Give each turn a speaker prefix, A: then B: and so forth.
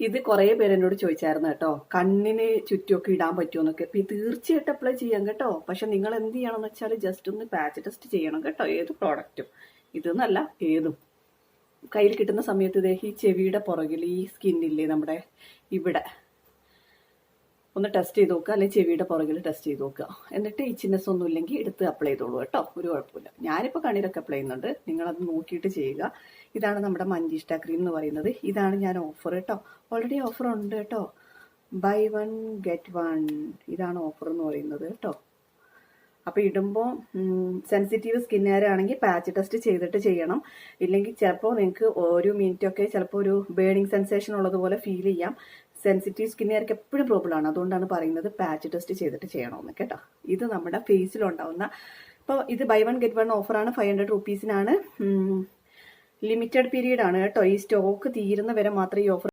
A: ഇത് കുറേ പേര് എന്നോട് ചോദിച്ചായിരുന്നു കേട്ടോ. കണ്ണിന് ചുറ്റുമൊക്കെ ഇടാൻ പറ്റുമെന്നൊക്കെ ഇപ്പൊ തീർച്ചയായിട്ടും അപ്ലൈ ചെയ്യാം കേട്ടോ. പക്ഷെ നിങ്ങൾ എന്ത് ചെയ്യണം എന്ന് വെച്ചാൽ ജസ്റ്റ് ഒന്ന് പാച്ച് ടെസ്റ്റ് ചെയ്യണം കേട്ടോ. ഏത് പ്രോഡക്റ്റും ഇതെന്നല്ല ഏതും. കയ്യിൽ കിട്ടുന്ന സമയത്ത് ഇതേ ഈ ചെവിയുടെ പുറകിൽ ഈ സ്കിന്നില്ലേ നമ്മുടെ ഇവിടെ. ഒന്ന് ടെസ്റ്റ് ചെയ്ത് നോക്കുക അല്ലെങ്കിൽ ചെവിയുടെ പുറകിൽ ടെസ്റ്റ് ചെയ്ത് നോക്കുക എന്നിട്ട് ഇച്ചിനെസ് ഒന്നും ഇല്ലെങ്കിൽ എടുത്ത് അപ്ലൈ ചെയ്തോളൂ കേട്ടോ. ഒരു കുഴപ്പമില്ല. ഞാനിപ്പോൾ കണ്ണിലൊക്കെ അപ്ലൈ ചെയ്യുന്നുണ്ട്. നിങ്ങളത് നോക്കിയിട്ട് ചെയ്യുക. ഇതാണ് നമ്മുടെ മഞ്ചിഷ്ട ക്രീം എന്ന് പറയുന്നത്. ഇതാണ് ഞാൻ ഓഫർ കേട്ടോ. ഓൾറെഡി ഓഫർ ഉണ്ട് കേട്ടോ. ബൈ വൺ ഗെറ്റ് വൺ ഇതാണ് ഓഫർ എന്ന് പറയുന്നത് കേട്ടോ. അപ്പോൾ ഇടുമ്പോൾ സെൻസിറ്റീവ് സ്കിന്നുകാരാണെങ്കിൽ പാച്ച് ടെസ്റ്റ് ചെയ്തിട്ട് ചെയ്യണം. ഇല്ലെങ്കിൽ ചിലപ്പോൾ നിങ്ങൾക്ക് ഒരു മിനിറ്റൊക്കെ ചിലപ്പോൾ ഒരു ബേണിംഗ് സെൻസേഷൻ ഉള്ളതുപോലെ ഫീൽ ചെയ്യാം. സെൻസിറ്റീവ് സ്കിന്നുകാർക്ക് എപ്പോഴും പ്രോബ്ലം ആണ്. അതുകൊണ്ടാണ് പറയുന്നത് പാച്ച് ടെസ്റ്റ് ചെയ്തിട്ട് ചെയ്യണമെന്ന് കേട്ടോ. ഇത് നമ്മുടെ ഫേസിൽ ഫേസിലുണ്ടാവുന്ന ഇപ്പോൾ ഇത് ബൈ വൺ ഗെറ്റ് വൺ ഓഫറാണ് ഫൈവ് ഹൺഡ്രഡ് റുപ്പീസിനാണ് ലിമിറ്റഡ് പീരീഡ് ആണ് കേട്ടോ. ഈ സ്റ്റോക്ക് തീരുന്ന വരെ മാത്രമേ ഈ ഓഫർ